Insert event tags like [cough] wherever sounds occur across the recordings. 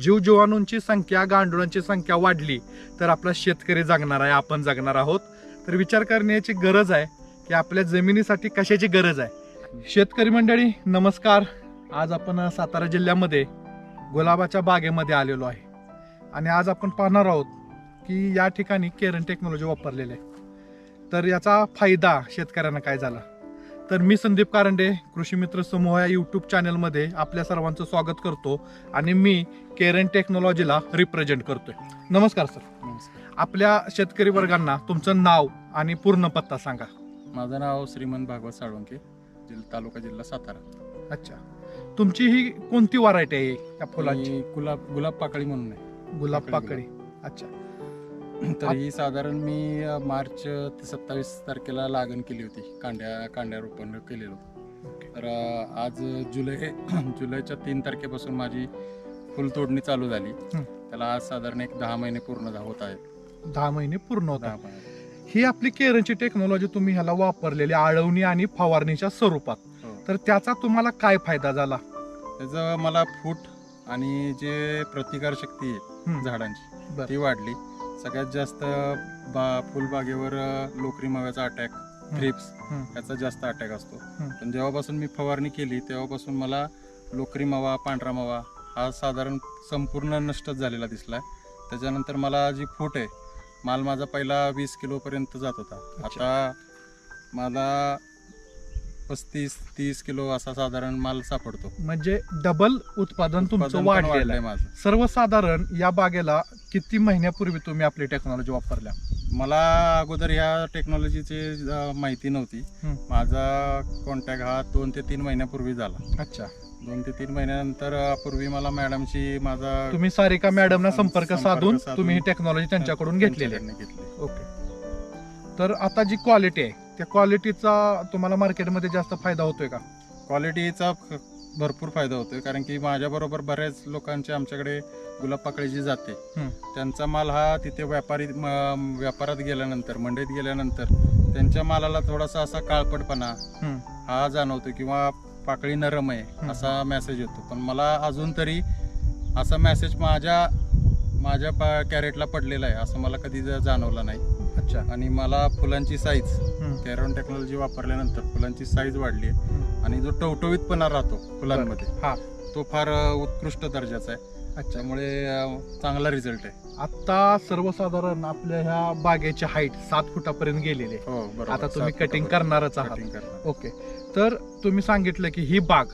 जीवजीवाणूंची संख्या गांडुळांची संख्या वाढली तर आपला शेतकरी जगणार आहे आपण जगणार आहोत. तर विचार करण्याची गरज आहे की आपल्या जमिनीसाठी कशाची गरज आहे? शेतकरी मंडळी नमस्कार. आज आपण सातारा जिल्ह्यामध्ये गुलाबाच्या बागेमध्ये आलेलो आहे. आणि आज आपण पाहणार आहोत की या ठिकाणी केरन टेक्नॉलॉजी वापरलेली आहे. तर याचा फायदा शेतकऱ्यांना काय झाला? तर मी संदीप कारंडे कृषी मित्र समूह या यूट्यूब चॅनलमध्ये आपल्या सर्वांचं स्वागत करतो आणि मी केरन टेक्नॉलॉजीला रिप्रेझेंट करतोय. नमस्कार सर. आपल्या शेतकरी वर्गांना तुमचं नाव आणि पूर्ण पत्ता सांगा. माझं नाव श्रीमंत भागवत साळुंके जिल्हा तालुका जिल्हा सातारा. अच्छा. तुमची ही कोणती व्हरायटी आहे या फुलांची? गुलाब गुलाब पाकळी म्हणून आहे. गुलाब पाकळी अच्छा. [clears throat] तर ही साधारण मी मार्च ते सत्तावीस तारखेला लागण केली होती. कांड्या कांड्या रोपण केलेलं. होतं तर आज जुलै [clears throat] जुलैच्या तीन तारखेपासून माझी फुल तोडणी चालू झाली. त्याला आज साधारण एक दहा महिने पूर्ण होत आहेत. दहा महिने पूर्ण महिने. ही आपली केरनची टेक्नॉलॉजी तुम्ही ह्याला वापरलेली आळवणी आणि फवारणीच्या स्वरूपात. हो. तर त्याचा तुम्हाला काय फायदा झाला? त्याचं मला फूट आणि जे प्रतिकार शक्ती आहे. झाडांची बरं. ती वाढली. सगळ्यात जास्त बा फुलबागेवर लोकरी माव्याचा अटॅक थ्रिप्स. याचा जास्त अटॅक असतो. पण जेव्हापासून मी फवारणी केली तेव्हापासून मला लोकरी मावा पांढरा मावा हा साधारण संपूर्ण नष्टच झालेला दिसला त्याच्यानंतर मला जी फूट आहे माल माझा पहिला वीस किलोपर्यंत जात होता. आता मला पस्तीस तीस किलो असा साधारण माल सापडतो. म्हणजे डबल उत्पादन तुमचं उत्पादन पण वाढलेलं वाढलंय आहे माझं. सर्वसाधारण या बागेला किती महिन्यापूर्वी तुम्ही आपली टेक्नॉलॉजी वापरल्या? मला अगोदर ह्या टेक्नॉलॉजीची अ, माहिती नव्हती. हं. माझा कॉन्टॅक्ट हा दोन ते तीन महिन्यापूर्वी झाला. अच्छा. दोन ते तीन महिन्यानंतर अ, पूर्वी मला मॅडमशी माझा तुम्ही सारिका मॅडमना संपर्क संपर्क साधून साधून तुम्ही ही टेक्नॉलॉजी त्यांच्याकडून घेतलेली आहे. त्यांच्याकडनं घेतली ओके. तर आता जी क्वालिटी आहे त्या क्वालिटीचा तुम्हाला मार्केटमध्ये जास्त फायदा होतोय का क्वालिटीचा भरपूर फायदा होतोय कारण की माझ्याबरोबर बऱ्याच लोकांचे आमच्याकडे गुलाब पाकळीची जाते हं. त्यांचा माल हा तिथे व्यापारी व्यापारात गेल्यानंतर मंडईत गेल्यानंतर त्यांच्या मालाला थोडासा असा काळपटपणा हं. जाणवतो किंवा पाकळी नरम आहे. असा मेसेज येतो पण मला अजून तरी असा मेसेज माझ्या माझ्या पा कॅरेटला पडलेला आहे असं मला कधी ज- जाणवलं नाही अच्छा. आणि मला फुलांची साईज. कॅरॉन टेक्नॉलॉजी वापरल्यानंतर फुलांची साईज वाढली आहे. आणि जो टवटवीतपणा राहतो फुलांमध्ये हा. तो फार उत्कृष्ट दर्जाचा आहे. अच्छा. त्यामुळे अ, चांगला रिझल्ट आहे. आता सर्वसाधारण आपल्या ह्या बागेची हाईट सात फुटापर्यंत गेलेली आहे. हो आता तुम्ही कटिंग करणारच आहात. ओके. तर तुम्ही सांगितलं की ही बाग.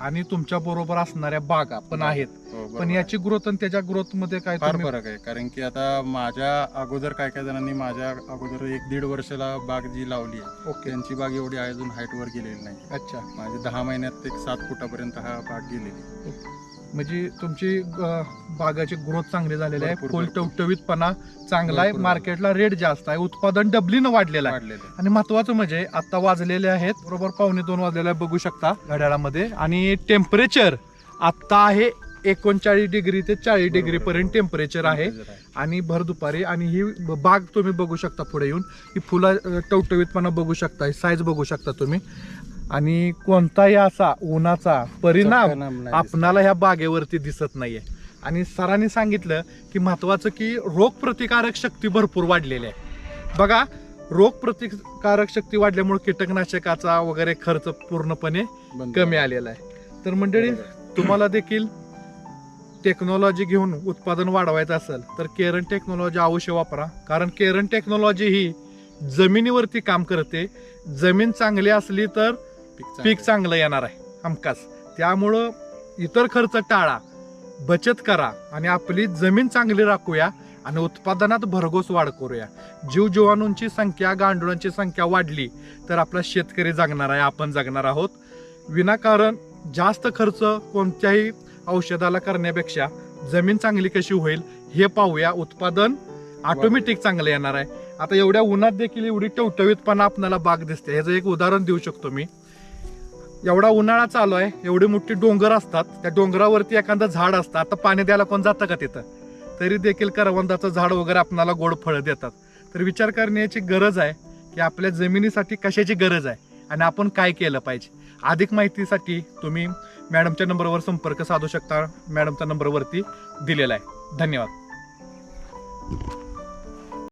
आणि तुमच्या बरोबर असणाऱ्या बागा पण आहेत. पण आहे. याची ग्रोथ आणि त्याच्या ग्रोथमध्ये काय फार तुम्ही फरक आहे. कारण की आता माझ्या अगोदर काय काय जणांनी माझ्या अगोदर एक दीड वर्षाला बाग जी लावली आहे ओके. त्यांची बाग एवढी अजून हाईट वर गेलेली नाही. अच्छा. माझी दहा महिन्यात एक सात फुटापर्यंत हा बाग गेलेली. म्हणजे तुमची अं, बागाची ग्रोथ चांगली झालेली आहे. भरपूर, फुल भरपूर. टवटवीतपणा चांगला आहे. भरपूर. मार्केटला रेट जास्त आहे. उत्पादन डबलीनं वाढलेलं आहे. वाढलेले आणि महत्वाचं म्हणजे आता वाजलेले आहेत. बरोबर पावणे दोन वाजलेले आहे, बघू शकता घड्याळामध्ये. आणि टेम्परेचर आता आहे एकोणचाळीस डिग्री ते चाळीस डिग्री पर्यंत टेम्परेचर आहे. आणि भर दुपारी आणि ही बाग तुम्ही बघू शकता पुढे येऊन. ही फुलं टवटवीतपणा बघू शकता ही साईज बघू शकता तुम्ही. आणि कोणताही असा उन्हाचा परिणाम आपणाला ह्या बागेवरती दिसत नाहीये. आणि सरांनी सांगितलं की महत्वाचं की रोग प्रतिकारक शक्ती भरपूर वाढलेली आहे. बघा रोग प्रतिकारक शक्ती वाढल्यामुळे कीटकनाशकाचा वगैरे खर्च पूर्णपणे कमी आलेला आहे. तर मंडळी तुम्हाला देखील टेक्नॉलॉजी घेऊन उत्पादन वाढवायचं असेल तर केरन टेक्नॉलॉजी अवश्य वापरा. कारण केरन टेक्नॉलॉजी ही जमिनीवरती काम करते. जमीन चांगली असली तर पीक चांगलं येणार आहे हमखास. त्यामुळं इतर खर्च टाळा बचत करा आणि आपली जमीन चांगली राखूया आणि उत्पादनात भरघोस वाढ करूया. जीवजीवाणूंची संख्या गांडुळांची संख्या वाढली तर आपला शेतकरी जगणार आहे आपण जगणार आहोत. विनाकारण जास्त खर्च कोणत्याही औषधाला करण्यापेक्षा जमीन चांगली कशी होईल हे पाहूया. उत्पादन ऑटोमॅटिक चांगलं येणार आहे. आता एवढ्या उन्हात देखील एवढी टवटवीतपणा आपल्याला बाग दिसते. ह्याचं एक उदाहरण देऊ शकतो मी. एवढा उन्हाळा चालू आहे. एवढी मोठी डोंगर असतात. त्या डोंगरावरती एखादं झाड असतं. आता पाणी द्यायला कोण जातं का तिथं? तरी देखील करवंदाचं झाड वगैरे आपल्याला गोड फळं देतात. तर विचार करण्याची गरज आहे की आपल्या जमिनीसाठी कशाची गरज आहे? आणि आपण काय केलं पाहिजे? अधिक माहितीसाठी तुम्ही मॅडमच्या नंबरवर संपर्क साधू शकता. मॅडमच्या नंबरवरती दिलेला आहे. धन्यवाद.